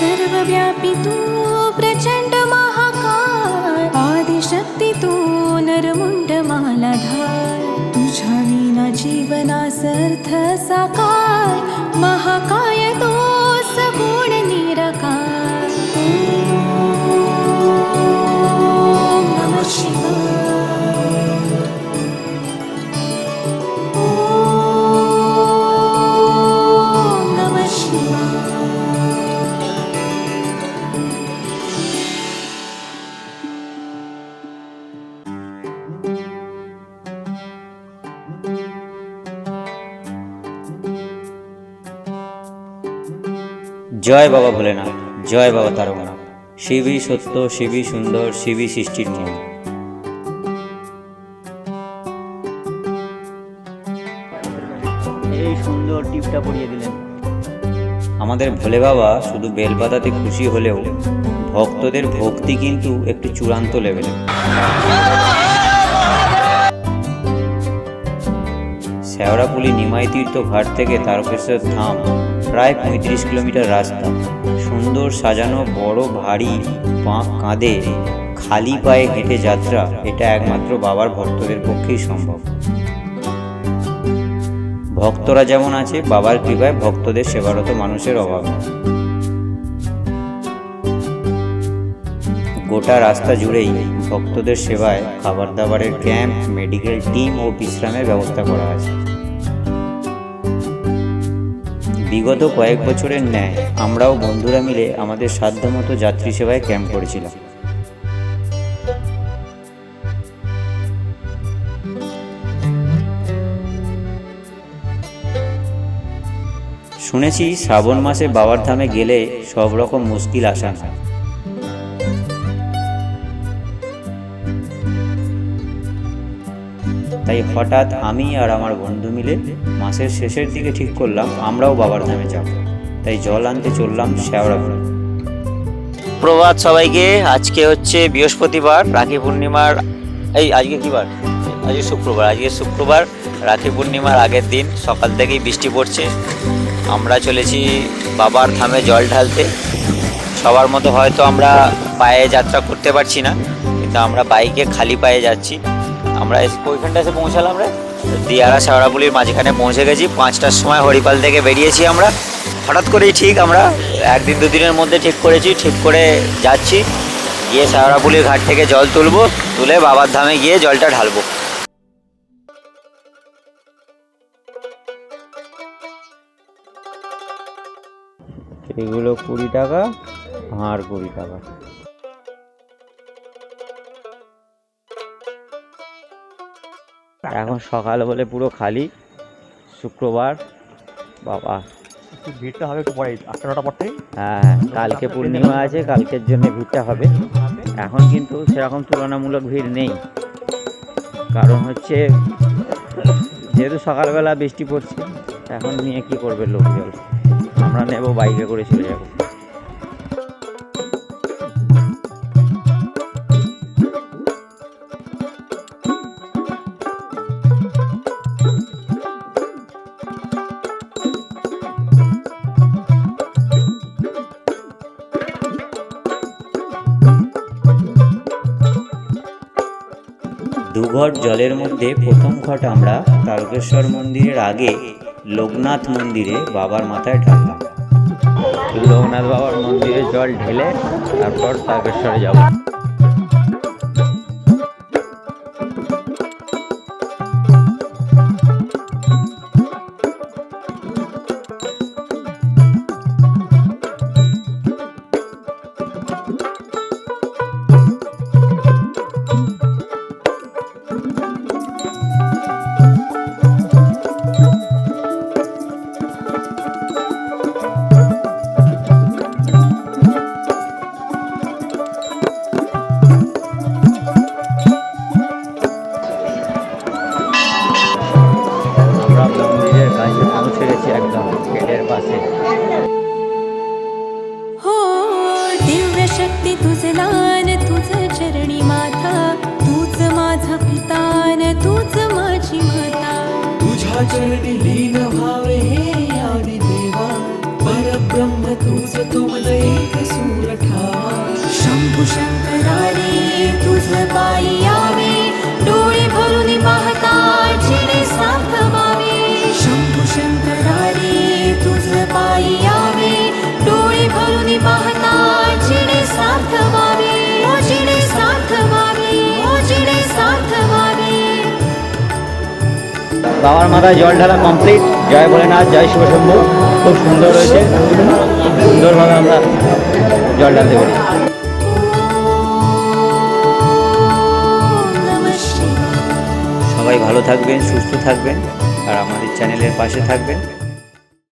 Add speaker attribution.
Speaker 1: सर्वव्यापी तु प्रचण्ड महाकाल आदिशक्ति तु नरमुण्डमालाधय। तीना जीवनासर्थ साकार महाकाल
Speaker 2: জয় বাবা ভোলেনাথ জয় বাবা তারকনাথ। শিবই সত্য শিবই সুন্দর শিবই সৃষ্টির নিয়ম। এই সুন্দর টিপটা পরিয়ে দিলেন। আমাদের ভোলে বাবা শুধু বেলপাতাতে খুশি হলেও ভক্তদের ভক্তি কিন্তু একটু চূড়ান্ত লেভেলে শেওড়াপুলি নিমাই তীর্থ ঘাট থেকে তারকেশ্বর ধাম প্রায় পঁয়ত্রিশ কিলোমিটার রাস্তা। সুন্দর সাজানো, বড়, ভারী পাঁক কাঁধে খালি পায়ে হেঁটে যাত্রা এটা একমাত্র বাবার ভক্তদের পক্ষেই সম্ভব। ভক্তরা যেমন আছে, বাবার কৃপায় ভক্তদের সেবারত মানুষের অভাব। গোটা রাস্তা জুড়েই ভক্তদের সেবায় খাবার দাবারের ক্যাম্প, মেডিকেল টিম ও বিশ্রামের ব্যবস্থা করা আছে। বিগত কয়েক বছরের ন্যায়, আমরাও বন্ধুরা মিলে আমাদের সাধ্যমতো যাত্রী সেবায় ক্যাম্প করেছিলাম। শুনেছি শ্রাবণ মাসে বাবার ধামে গেলে সব রকম মুশকিল আসা হয় তাই হঠাৎ আমি আর আমার বন্ধু মিলে মাসের শেষের দিকে ঠিক করলাম, আমরাও বাবার ধামে যাব। তাই জল আনতে চললাম শেওড়াপুর প্রভাত সবাইকে, আজকে হচ্ছে বৃহস্পতিবার, রাখি পূর্ণিমার, এই আজকে কি বার? আজকে শুক্রবার আজকে শুক্রবার, রাখি পূর্ণিমার আগের দিন, সকাল থেকেই বৃষ্টি পড়ছে। আমরা চলেছি বাবার ধামে জল ঢালতে। সবার মতো হয়তো আমরা পায়ে যাত্রা করতে পারছি না, কিন্তু আমরা বাইকে খালি পায়ে যাচ্ছি। আমরা ওইখানটা এসে পৌঁছালাম রে। দিয়ারা শেওড়াপুলির মাঝখানে পৌঁছে গেছি। পাঁচটার সময় হরিপাল থেকে বেরিয়েছি আমরা। হঠাৎ করেই ঠিক আমরা একদিন দুদিনের মধ্যে ঠিক করেছি, ঠিক করে যাচ্ছি। গিয়ে শেওড়াপুলির ঘাট থেকে জল তুলবো, তুলে বাবার ধামে গিয়ে জলটা ঢালবো। এগুলো কুড়ি টাকা, আর কুড়ি টাকা। এখন সকাল বলে পুরো খালি শুক্রবার বাবা।
Speaker 3: একটু ভিড়টা হবে একটু পরে আটটা নটা পর থেকে
Speaker 2: হ্যাঁ কালকে পূর্ণিমা আছে কালকের জন্য ভিড়টা হবে। এখন কিন্তু সেরকম তুলনামূলক ভিড় নেই। কারণ হচ্ছে যেহেতু সকালবেলা বৃষ্টি পড়ছে এখন নিয়ে কি করবে লোকজন? আমরা নেব বাইকে করে চলে যাব। দুঘট জলের মধ্যে প্রথম ঘট আমরা তারকেশ্বর মন্দিরের আগে লোকনাথ মন্দিরে বাবার মাথায় ঢাললাম। লোকনাথ বাবার মন্দিরে জল ঢেলে তারপর তারকেশ্বরে যাব।
Speaker 1: शक्ती तुझ लान तुझ चरणी माता तूच माझा पितान तूच माझी माता.
Speaker 4: तुझ्या चरणी लीन व्हावे
Speaker 2: বাবার মাথায় জল ঢালা কমপ্লিট জয় ভোলেনাথ, জয় শিবশম্ভু খুব সুন্দর হয়েছে। সুন্দরভাবে আমরা জল ঢালতে পারি। সবাই ভালো থাকবেন, সুস্থ থাকবেন, আর আমাদের চ্যানেলের পাশে থাকবেন।